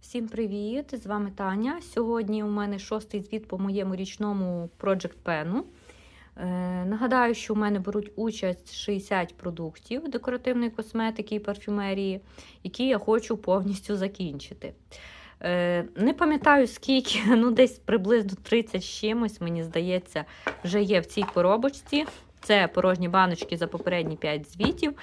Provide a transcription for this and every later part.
Всім привіт! З вами Таня. Сьогодні у мене шостий звіт по моєму річному Project Pen. Е, нагадаю, що у мене беруть участь 60 продуктів декоративної косметики і парфюмерії, які я хочу повністю закінчити. Е, не пам'ятаю скільки, ну десь приблизно 30 з чимось, мені здається, вже є в цій коробочці. Це порожні баночки за попередні 5 звітів.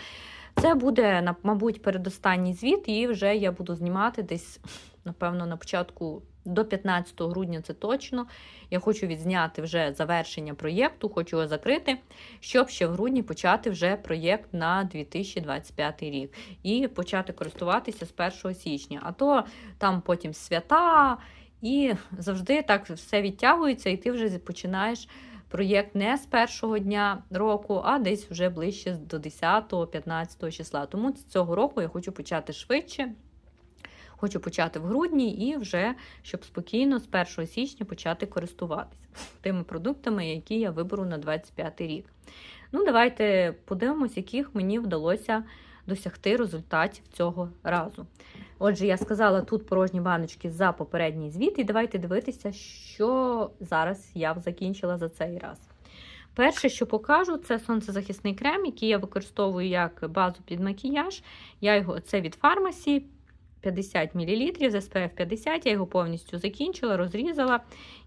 Це буде, мабуть, передостанній звіт, і вже я буду знімати десь, напевно, на початку до 15 грудня це точно. Я хочу відзняти вже завершення проєкту, хочу його закрити, щоб ще в грудні почати вже проєкт на 2025 рік і почати користуватися з 1 січня. А то там потім свята, і завжди так все відтягується, і ти вже починаєш проєкт не з першого дня року, а десь вже ближче до 10-15 числа. Тому цього року я хочу почати швидше. Хочу почати в грудні і вже, щоб спокійно з 1 січня почати користуватися тими продуктами, які я виберу на 25 рік. Ну, давайте подивимось, яких мені вдалося досягти результатів цього разу. Отже, я сказала тут порожні баночки за попередній звіт, і давайте дивитися, що зараз я закінчила за цей раз. Перше, що покажу, це сонцезахисний крем, який я використовую як базу під макіяж. Я його, Це від фармасі 50 мл з SPF 50. Я його повністю закінчила, розрізала.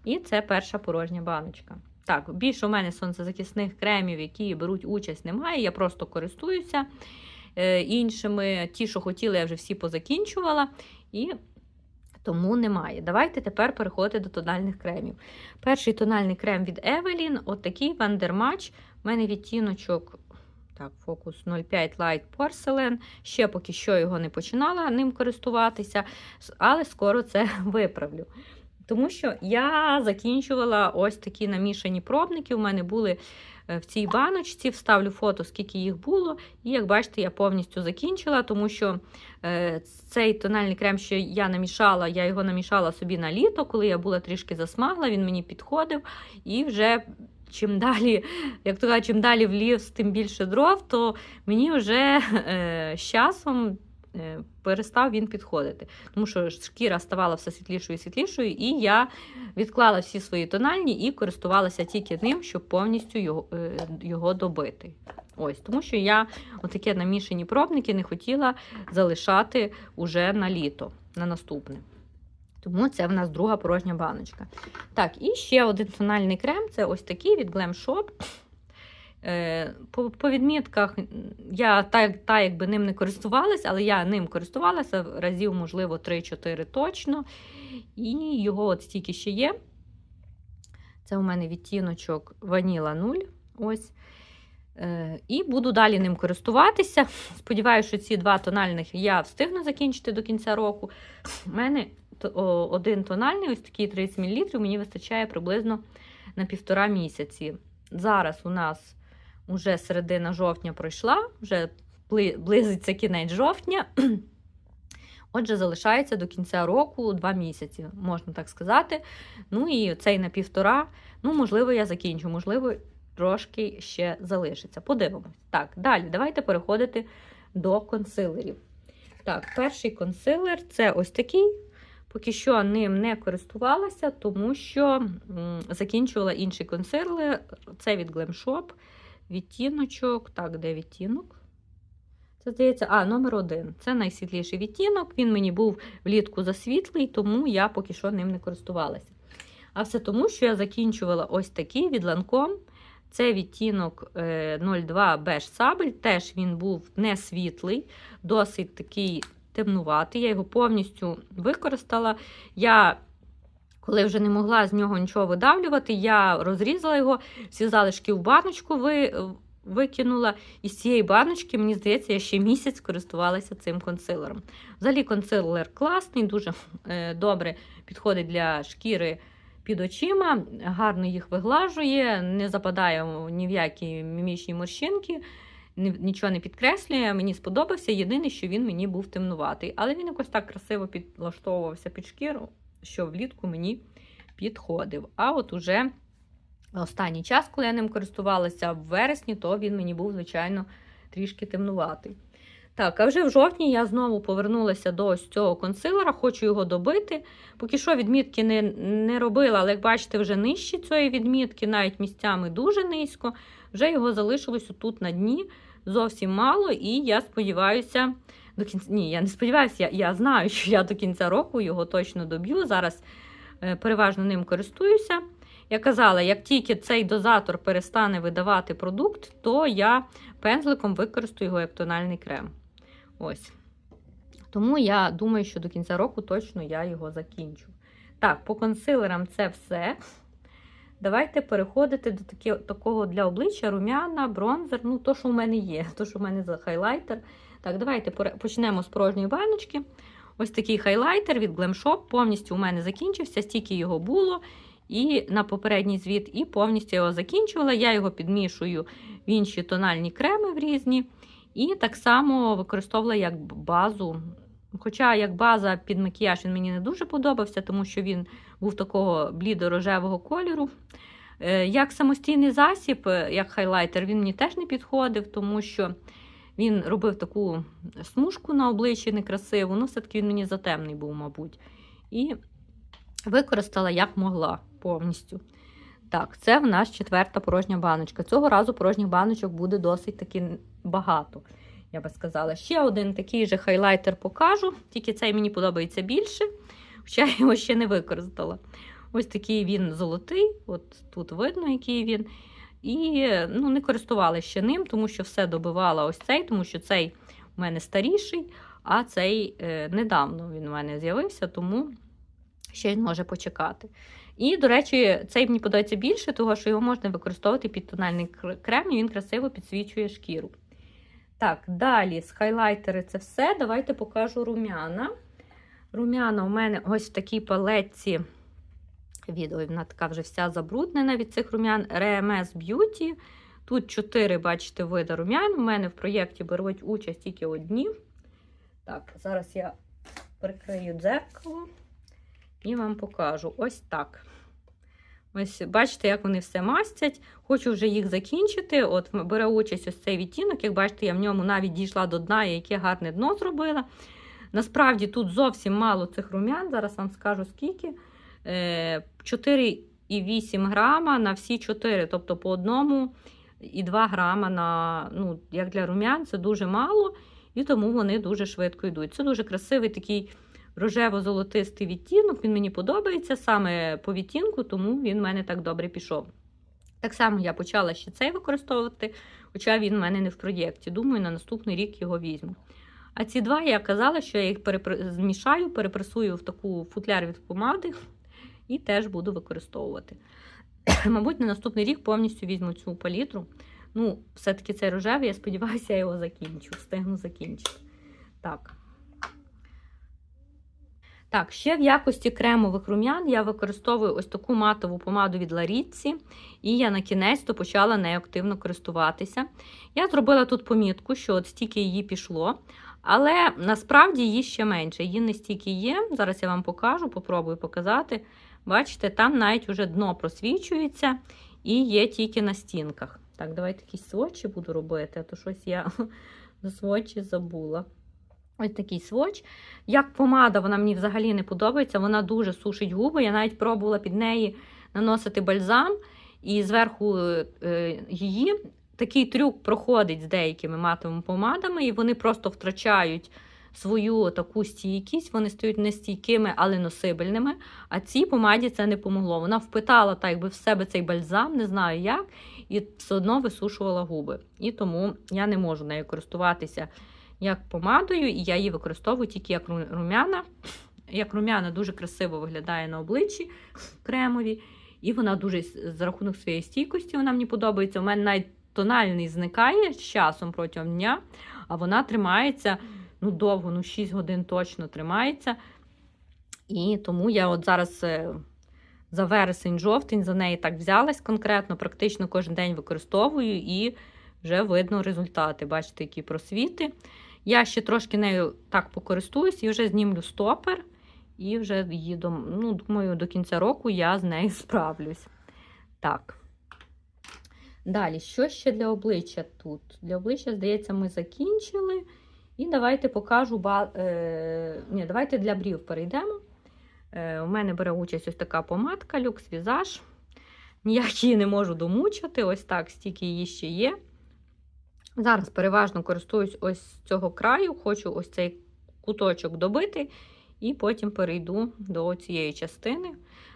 І це перша порожня баночка. Так, більше у мене сонцезахисних кремів, які беруть участь, немає. Я просто користуюся іншими. Ті, що хотіла, я вже всі позакінчувала. І тому немає. Давайте тепер переходити до тональних кремів. Перший тональний крем від Evelyn, от такий Вандермач. У мене відтіночок. Так, фокус 05 Light Porcelain. Ще поки що його не починала ним користуватися, але скоро це виправлю. Тому що я закінчувала ось такі намішані пробники. У мене були е, в цій баночці, вставлю фото, скільки їх було. І як бачите, я повністю закінчила, тому що е, цей тональний крем, що я намішала, я його намішала собі на літо, коли я була трішки засмагла, він мені підходив. І вже чим далі, як то кажуть, чим далі в ліс, тим більше дров, то мені вже е, з часом. Е, Перестав він підходити, тому що шкіра ставала все світлішою і світлішою, і я відклала всі свої тональні і користувалася тільки ним, щоб повністю його, е, його добити. Ось, Тому що я отакі намішані пробники не хотіла залишати уже на літо, на наступне. Тому це в нас друга порожня баночка. Так, і ще один тональний крем це ось такий від Glam Shop. Е, По, по відмітках я так, та, якби ним не користувалася, але я ним користувалася разів, можливо, 3-4 точно. І його от стільки ще є. Це у мене відтіночок Ваніла 0. Ось. Е, І буду далі ним користуватися. Сподіваюся, що ці два тональних я встигну закінчити до кінця року. У мене один тональний, ось такий 30 мл, мені вистачає приблизно на півтора місяці. Зараз у нас вже середина жовтня пройшла, вже близиться кінець жовтня. Отже, залишається до кінця року два місяці, можна так сказати. Ну і цей на півтора. Ну, можливо, я закінчу, можливо, трошки ще залишиться. Подивимось. Так, далі давайте переходити до консилерів. Так, перший консилер це ось такий. Поки що ним не користувалася, тому що м, закінчувала інший консилер. Це від Glam Shop. Відтіночок. Так, де відтінок? Це здається, а, номер один. Це найсвітліший відтінок. Він мені був влітку засвітлий, тому я поки що ним не користувалася. А все тому, що я закінчувала ось такий від Lancome. Це відтінок е, 02 Beige Sable. Теж він був не світлий, досить такий темнуватий. Я його повністю використала. Я, коли вже не могла з нього нічого видавлювати, я розрізала його, всі залишки в баночку ви, викинула. І з цієї баночки, мені здається, я ще місяць користувалася цим консилером. Взагалі, консилер класний, дуже е, добре підходить для шкіри під очима, гарно їх виглажує, не западає ні в які мімічні морщинки, нічого не підкреслює. Мені сподобався. Єдине, що він мені був темнуватий. Але він якось так красиво підлаштовувався під шкіру, що влітку мені підходив. А от уже останній час, коли я ним користувалася в вересні, то він мені був, звичайно, трішки темнуватий. Так, а вже в жовтні я знову повернулася до ось цього консилера, хочу його добити. Поки що відмітки не не робила, але як бачите, вже нижче цієї відмітки, навіть місцями дуже низько. Вже його залишилось тут на дні зовсім мало, і я сподіваюся, до кінця. Ні, я не сподіваюся, я, я знаю, що я до кінця року його точно доб'ю. Зараз е, переважно ним користуюся. Я казала, як тільки цей дозатор перестане видавати продукт, то я пензликом використаю його як тональний крем. Ось. Тому я думаю, що до кінця року точно я його закінчу. Так, по консилерам це все. Давайте переходити до такі, такого для обличчя рум'яна, бронзер. Ну, то, що в мене є, то, що в мене за хайлайтер. Так, давайте почнемо з порожньої баночки. Ось такий хайлайтер від Glam Shop. Повністю у мене закінчився, стільки його було. І на попередній звіт, і повністю його закінчувала. Я його підмішую в інші тональні креми в різні. І так само використовувала як базу. Хоча як база під макіяж він мені не дуже подобався, тому що він був такого блідо-рожевого кольору. Е, як самостійний засіб, е, як хайлайтер, він мені теж не підходив, тому що він робив таку смужку на обличчі некрасиву, ну, все-таки він мені затемний був, мабуть. І використала як могла повністю. Так, це в нас четверта порожня баночка. Цього разу порожніх баночок буде досить таки багато. Я би сказала, ще один такий же хайлайтер покажу, тільки цей мені подобається більше, хоча я його ще не використала. Ось такий він золотий, от тут видно, який він. І ну, не користувалася ще ним, тому що все добивала ось цей, тому що цей у мене старіший, а цей е, недавно він у мене з'явився, тому ще й може почекати. І, до речі, цей мені подобається більше, тому що його можна використовувати під тональний крем, і він красиво підсвічує шкіру. Так, далі з хайлайтери це все. Давайте покажу рум'яна. Рум'яна у мене ось в такій палетці. Відео, вона така вже вся забруднена від цих рум'ян. RMS Beauty. Тут 4, бачите, види рум'ян. У мене в проєкті беруть участь тільки одні. Так, зараз я прикрию дзеркало і вам покажу ось так. Ось, бачите, як вони все мастять. Хочу вже їх закінчити. От бере участь ось цей відтінок. Як бачите, я в ньому навіть дійшла до дна, і яке гарне дно зробила. Насправді тут зовсім мало цих рум'ян. Зараз вам скажу скільки. 4,8 е, грама на всі 4, тобто по одному і 2 грама на, ну, як для рум'ян, це дуже мало, і тому вони дуже швидко йдуть. Це дуже красивий такий рожево-золотистий відтінок. Він мені подобається саме по відтінку, тому він в мене так добре пішов. Так само я почала ще цей використовувати, хоча він в мене не в проєкті. Думаю, на наступний рік його візьму. А ці два я казала, що я їх перепр... змішаю, перепресую в таку футляр від помади і теж буду використовувати. Мабуть, на наступний рік повністю візьму цю палітру. Ну, все-таки цей рожевий, я сподіваюся, я його закінчу, встигну закінчити. Так. Так, ще в якості кремових рум'ян я використовую ось таку матову помаду від Ларіці, і я на кінець то почала нею активно користуватися. Я зробила тут помітку, що от стільки її пішло, але насправді її ще менше. Її не стільки є. Зараз я вам покажу, попробую показати. Бачите, там навіть уже дно просвічується і є тільки на стінках. Так, давайте якісь свочі буду робити, а то щось я свочі забула. Ось такий своч. Як помада, вона мені взагалі не подобається. Вона дуже сушить губи. Я навіть пробувала під неї наносити бальзам, і зверху е, її такий трюк проходить з деякими матовими помадами, і вони просто втрачають свою таку стійкість, вони стають не стійкими, але носибельними. А цій помаді це не помогло. Вона впитала так, якби в себе цей бальзам, не знаю як, і все одно висушувала губи. І тому я не можу нею користуватися як помадою, і я її використовую тільки як рум'яна. Як рум'яна дуже красиво виглядає на обличчі кремові. І вона дуже за рахунок своєї стійкості, вона мені подобається. У мене навіть тональний зникає з часом протягом дня, а вона тримається ну, довго, ну 6 годин точно тримається. І тому я от зараз е, за вересень-жовтень за неї так взялась конкретно, практично кожен день використовую і вже видно результати. Бачите, які просвіти. Я ще трошки нею так покористуюсь і вже знімлю стопер. І вже її, ну, думаю, до кінця року я з нею справлюсь. Так. Далі, що ще для обличчя тут? Для обличчя, здається, ми закінчили. І давайте покажу. Ба... Е... Ні, давайте для брів перейдемо. Е... У мене бере участь ось така помадка Люкс Візаж. Ніяк її не можу домучити. Ось так, стільки її ще є. Зараз переважно користуюсь ось цього краю, хочу ось цей куточок добити, і потім перейду до цієї частини.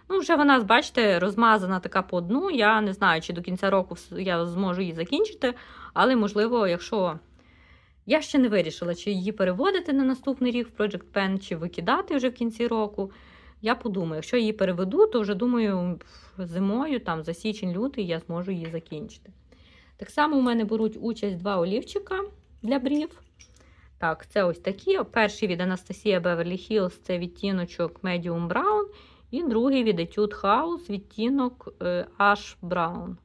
Ну, вже вона, бачите, розмазана така по дну. Я не знаю, чи до кінця року я зможу її закінчити, але, можливо, якщо. Я ще не вирішила, чи її переводити на наступний рік в Project Pen, чи викидати вже в кінці року. Я подумаю, якщо її переведу, то вже думаю, зимою, там за січень-лютий, я зможу її закінчити. Так само у мене беруть участь два олівчика для брів. Так, це ось такі. Перший від Анастасія Beverly Hills це відтіночок Medium Brown. І другий від Etude House відтінок е, Ash Brown.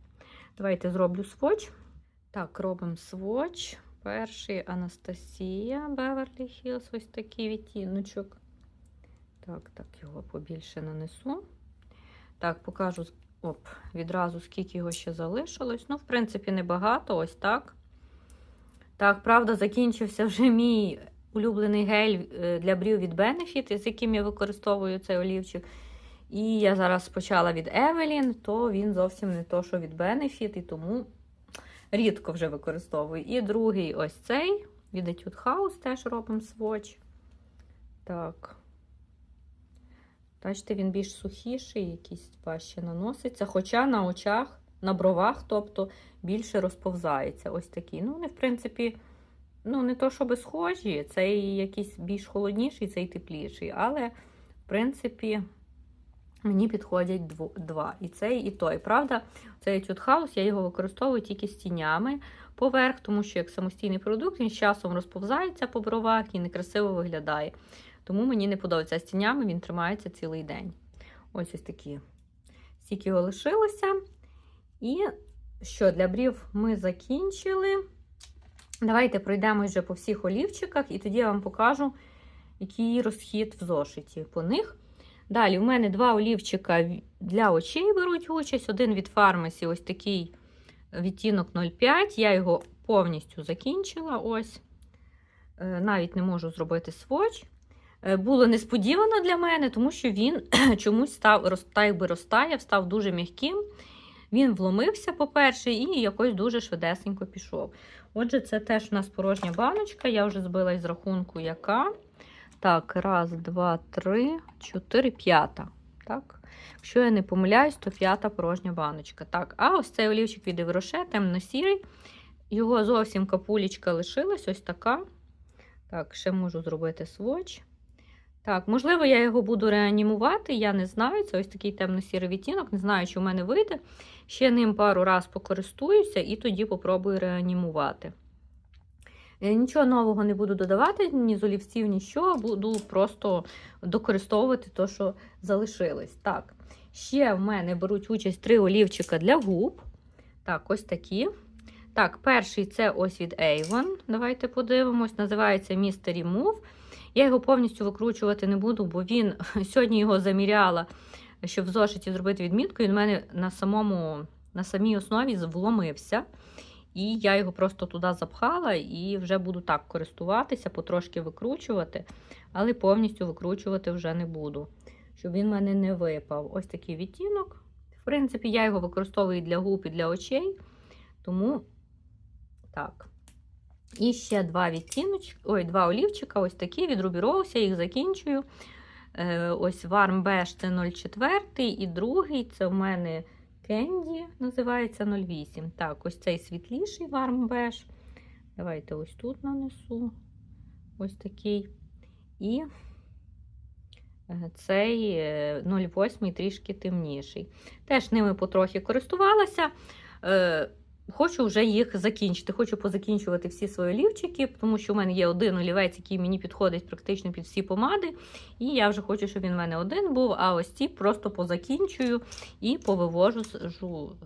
Давайте зроблю сводч. Так, робимо сводч. Перший Анастасія Beverly Hills, ось такий відтіночок. Так, так, його побільше нанесу. Так, покажу оп, відразу, скільки його ще залишилось. Ну, в принципі, небагато, ось так. Так, правда, закінчився вже мій улюблений гель для брів від Benefit, з яким я використовую цей олівчик. І я зараз почала від Evelyn, то він зовсім не то, що від Benefit, і тому рідко вже використовую. І другий ось цей від Etude House теж робимо сводч. Так. Бачите, він більш сухіший, якийсь важче наноситься. Хоча на очах, на бровах, тобто, більше розповзається. Ось такий. Ну, вони, в принципі, ну, не то, щоб схожі, цей якийсь більш холодніший, цей тепліший. Але, в принципі, мені підходять два. І цей, і той. Правда, цей Etude House, я його використовую тільки з тінями поверх, тому що як самостійний продукт, він з часом розповзається по бровах і некрасиво виглядає. Тому мені не подобається. З тінями він тримається цілий день. Ось ось такі. Стільки його лишилося. І що, для брів ми закінчили. Давайте пройдемо вже по всіх олівчиках, і тоді я вам покажу, який розхід в зошиті по них. Далі, у мене два олівчика для очей беруть участь. Один від фармасі, ось такий відтінок 05. Я його повністю закінчила. Ось. Навіть не можу зробити сводч. Було несподівано для мене, тому що він чомусь став так би розтаяв, став дуже м'яким. Він вломився, по-перше, і якось дуже швидесенько пішов. Отже, це теж у нас порожня баночка. Я вже збила із рахунку, яка. Так, раз, два, три, чотири, п'ята. Так. Якщо я не помиляюсь, то п'ята порожня баночка. Так, а ось цей олівчик від Евроше, темно-сірий. Його зовсім капулечка лишилась, ось така. Так, ще можу зробити сводч. Так, можливо, я його буду реанімувати, я не знаю. Це ось такий темно-сірий відтінок, не знаю, чи в мене вийде. Ще ним пару раз покористуюся і тоді попробую реанімувати. Нічого нового не буду додавати, ні з олівців, нічого, буду просто докористовувати те, що залишилось. Так, ще в мене беруть участь три олівчика для губ. Так, ось такі. Так, перший це ось від Avon. Давайте подивимось. Називається Mystery Move. Я його повністю викручувати не буду, бо він сьогодні його заміряла, щоб в зошиті зробити відмітку. Він в мене на самому, на самій основі вломився. І я його просто туди запхала і вже буду так користуватися, потрошки викручувати, але повністю викручувати вже не буду, щоб він в мене не випав. Ось такий відтінок. В принципі, я його використовую і для губ, і для очей. Тому так. І ще два відтіночки, ой, два олівчика, ось такі, від Ruby їх закінчую. Е, ось Warm Beige це 04, і другий це в мене Candy, називається 08. Так, ось цей світліший Beige. Давайте ось тут нанесу. Ось такий. І цей 08 трішки темніший. Теж ними потрохи користувалася. Хочу вже їх закінчити. Хочу позакінчувати всі свої олівчики, тому що в мене є один олівець, який мені підходить практично під всі помади. І я вже хочу, щоб він в мене один був. А ось ці просто позакінчую і повивожу з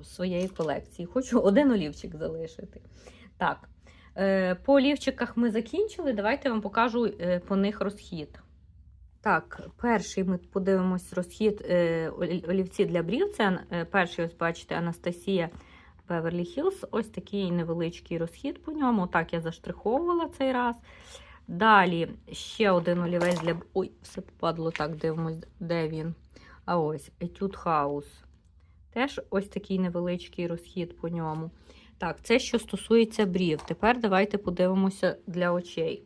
своєї колекції. Хочу один олівчик залишити. Так, е, по олівчиках ми закінчили. Давайте вам покажу е, по них розхід. Так, перший ми подивимось розхід е, олівці для брів. Це перший, ось бачите, Анастасія. Beverly Hills. Ось такий невеличкий розхід по ньому. Так я заштриховувала цей раз. Далі ще один олівець для. Ой, все попадло так, дивимось, де він. А ось Etude House. Теж ось такий невеличкий розхід по ньому. Так, це що стосується брів. Тепер давайте подивимося для очей.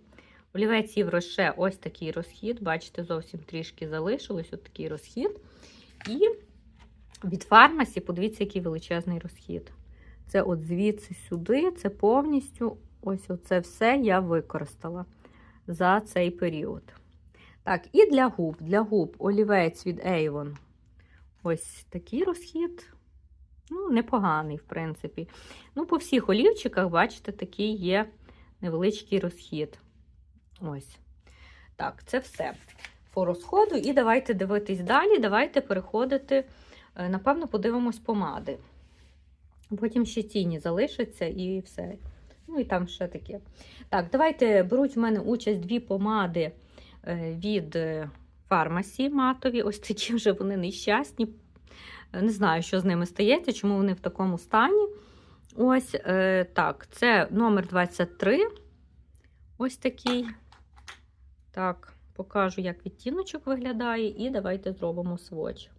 Олівець Євроше ось такий розхід. Бачите, зовсім трішки залишилось ось такий розхід. І від фармасі, подивіться, який величезний розхід. Це от звідси сюди, це повністю ось оце все я використала за цей період. Так, і для губ. Для губ олівець від Avon. Ось такий розхід. Ну, непоганий, в принципі. Ну, по всіх олівчиках, бачите, такий є невеличкий розхід. Ось. Так, це все по розходу. І давайте дивитись далі. Давайте переходити, е, напевно, подивимось помади. Потім ще тіні залишаться і все. Ну і там ще таке. Так, давайте беруть в мене участь дві помади е, від фармасі матові. Ось такі вже вони нещасні. Е, Не знаю, що з ними стається, чому вони в такому стані. Ось е, так, це номер 23. Ось такий. Так, покажу, як відтіночок виглядає, і давайте зробимо сводч.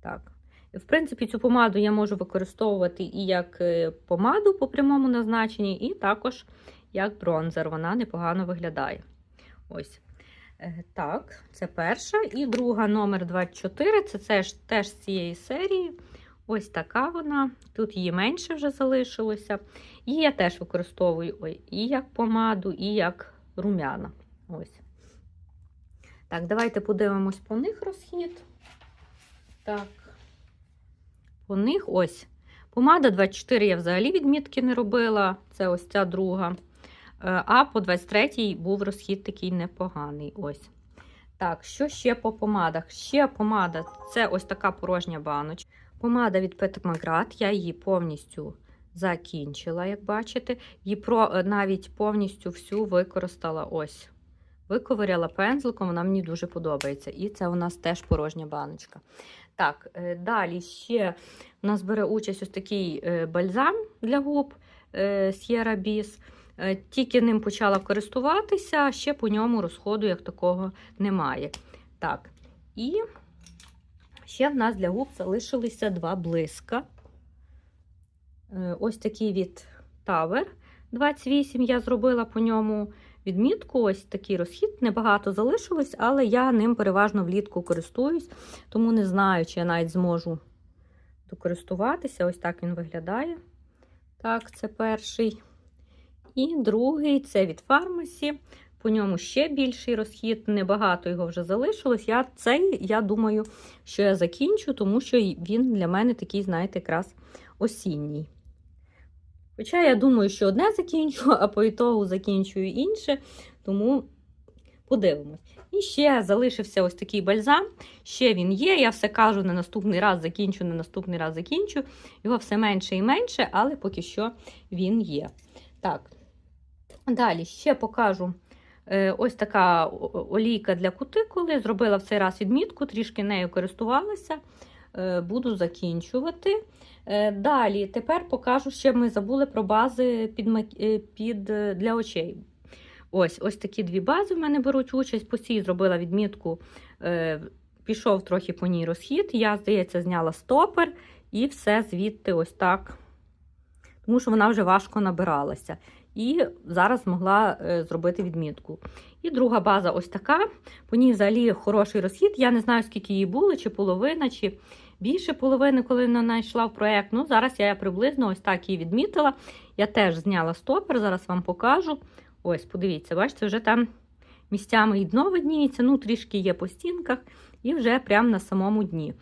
Так. В принципі, цю помаду я можу використовувати і як е, помаду по прямому назначенні, і також як бронзер. Вона непогано виглядає. Ось. Е, Так, це перша. І друга номер 24 це теж, теж з цієї серії. Ось така вона. Тут її менше вже залишилося. І я теж використовую ой, і як помаду, і як рум'яна. Ось. Так, давайте подивимось по них розхід. Так. По них ось. Помада 24 я взагалі відмітки не робила. Це ось ця друга. Е, А по 23 був розхід такий непоганий. Ось. Так, що ще по помадах? Ще помада це ось така порожня баночка. Помада від McGrath, я її повністю закінчила, як бачите. Її про, е, навіть повністю всю використала ось. Виковиряла пензликом, вона мені дуже подобається. І це у нас теж порожня баночка. Так, е, далі ще у нас бере участь ось такий е, бальзам для губ е, Sierra. Е, Тільки ним почала користуватися, ще по ньому розходу як такого немає. Так, і ще в нас для губ залишилися два блиска. Ось такий від Tower 28. Я зробила по ньому відмітку. Ось такий розхід. Небагато залишилось, але я ним переважно влітку користуюсь, тому не знаю, чи я навіть зможу докористуватися. Ось так він виглядає. Так, це перший. І другий це від фармасі. По ньому ще більший розхід, небагато його вже залишилось. Я цей, я думаю, що я закінчу, тому що він для мене такий, знаєте, якраз осінній. Хоча я думаю, що одне закінчу, а по ітогу закінчую інше, тому подивимось. І ще залишився ось такий бальзам. Ще він є. Я все кажу, на наступний раз закінчу, на наступний раз закінчу. Його все менше і менше, але поки що він є. Так, далі ще покажу. Е, Ось така олійка для кутикули. Зробила в цей раз відмітку, трішки нею користувалася. Е, Буду закінчувати. Е, Далі, тепер покажу, ще ми забули про бази під, е, під, для очей. Ось ось такі дві бази в мене беруть участь. По цій зробила відмітку, пішов трохи по ній розхід. Я, здається, зняла стопер і все звідти ось так. Тому що вона вже важко набиралася. І зараз змогла е, зробити відмітку. І друга база ось така. По ній взагалі хороший розхід. Я не знаю, скільки її було, чи половина, чи більше половини, коли вона йшла в проєкт. Ну, зараз я приблизно ось так її відмітила. Я теж зняла стопер, зараз вам покажу. Ось, подивіться, бачите, вже там місцями і дно видніється, ну, трішки є по стінках, і вже прямо на самому дні.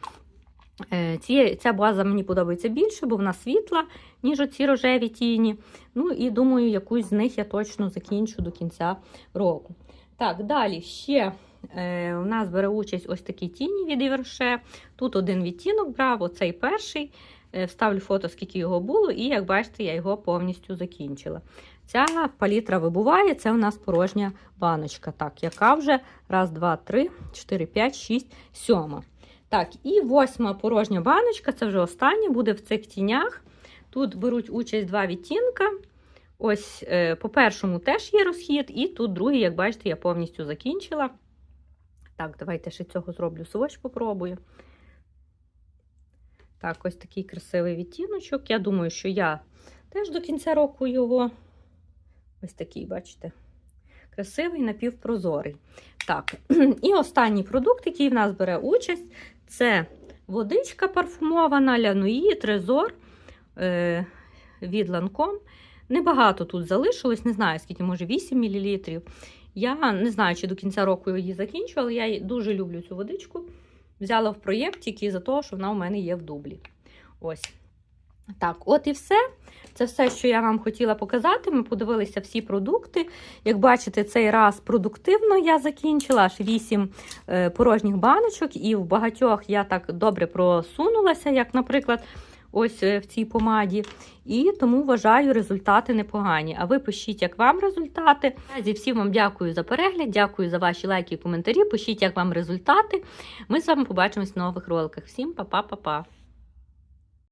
Е, ця база мені подобається більше, бо вона світла, ніж оці рожеві тіні. Ну і думаю, якусь з них я точно закінчу до кінця року. Так, далі ще е, у нас бере участь ось такі тіні від Іверше. Тут один відтінок брав, оцей перший. Е, Вставлю фото, скільки його було, і як бачите, я його повністю закінчила. Ця палітра вибуває, це у нас порожня баночка. Так, яка вже раз, два, три, чотири, п'ять, шість, сьома. Так, і восьма порожня баночка, це вже остання, буде в цих тінях. Тут беруть участь два відтінка. Ось е, по першому теж є розхід, і тут другий, як бачите, я повністю закінчила. Так, давайте ще цього зроблю свощ, попробую. Так, ось такий красивий відтіночок. Я думаю, що я теж до кінця року його. Ось такий, бачите, красивий напівпрозорий. Так, і останній продукт, який в нас бере участь, це водичка парфумована Лянуї Трезор від Lancome. Небагато тут залишилось, не знаю, скільки, може, 8 мл. Я не знаю, чи до кінця року її закінчу, але я дуже люблю цю водичку. Взяла в проєкт тільки за того, що вона у мене є в дублі. Ось. Так, от і все. Це все, що я вам хотіла показати. Ми подивилися всі продукти. Як бачите, цей раз продуктивно я закінчила аж 8 е, порожніх баночок, і в багатьох я так добре просунулася, як, наприклад, ось е, в цій помаді. І тому вважаю результати непогані. А ви пишіть, як вам результати. Всім вам дякую за перегляд, дякую за ваші лайки і коментарі. Пишіть, як вам результати. Ми з вами побачимось в нових роликах. Всім па-па-па-па!